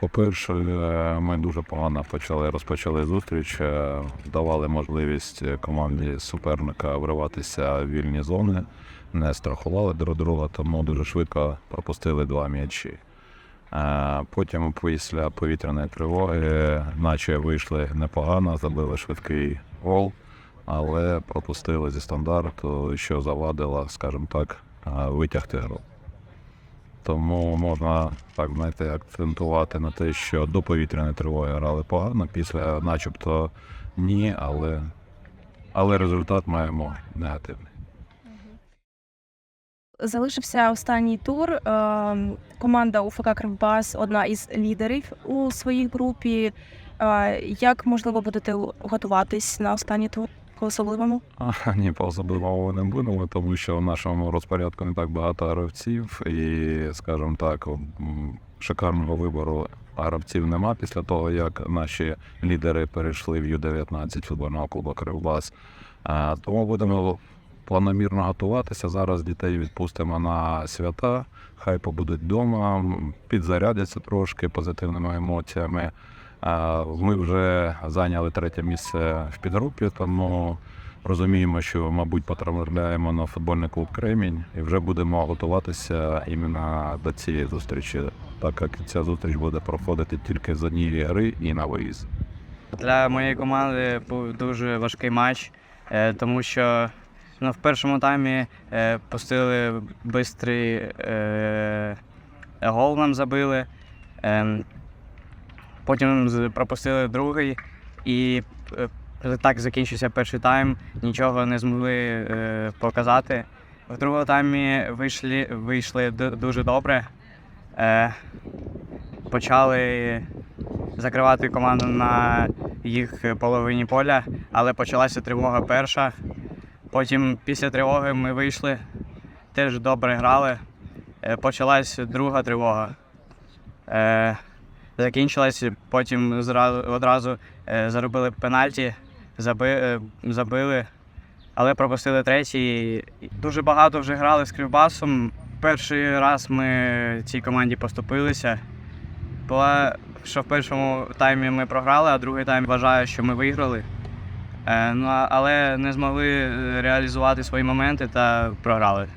По-перше, е, ми дуже погано почали розпочали зустріч, е, давали можливість команді суперника вриватися в вільні зони, не страхували друг друга, тому дуже швидко пропустили два м'ячі. Е, Потім, після повітряної тривоги, наче вийшли непогано, забили швидкий гол, але пропустили зі стандарту, що завадило, скажімо так, витягти гру. Тому можна так знаєте, акцентувати на те, що до повітряної тривоги грали погано, після начебто ні, але, але результат маємо негативний. Залишився останній тур. Е, Команда УФК Кривбас одна із лідерів у своїй групі. Е, Як можливо будете готуватись на останній тур по особливому? А, ні, по особливому не будемо, тому що в нашому розпорядку не так багато гравців, і, скажімо так, шикарного вибору гравців нема після того, як наші лідери перейшли в Ю-19 футбольного клубу Кривбас. Тому будемо планомірно готуватися. Зараз дітей відпустимо на свята, хай побудуть вдома, підзарядяться трошки позитивними емоціями. Ми вже зайняли третє місце в підгрупі, тому розуміємо, що, мабуть, потрапляємо на футбольний клуб Кремінь і вже будемо готуватися іменно до цієї зустрічі, так як ця зустріч буде проходити тільки з однієї гри і на виїзд. Для моєї команди був дуже важкий матч, е, тому що ну, в першому таймі е, пустили швидкий е, гол нам забили. Потім пропустили другий і е, так закінчився перший тайм, нічого не змогли е, показати. В другому таймі вийшли, вийшли дуже добре. Е, почали закривати команду на їх половині поля, але почалася тривога перша. Потім після тривоги ми вийшли, теж добре грали. Почалась друга тривога. Закінчилась, потім одразу е, заробили пенальті, заби, е, забили, але пропустили третій. Дуже багато вже грали з Кривбасом. Перший раз ми цій команді поступилися. Була, що в першому таймі ми програли, а другий тайм вважаю, що ми виграли. Е, ну, але не змогли реалізувати свої моменти та програли.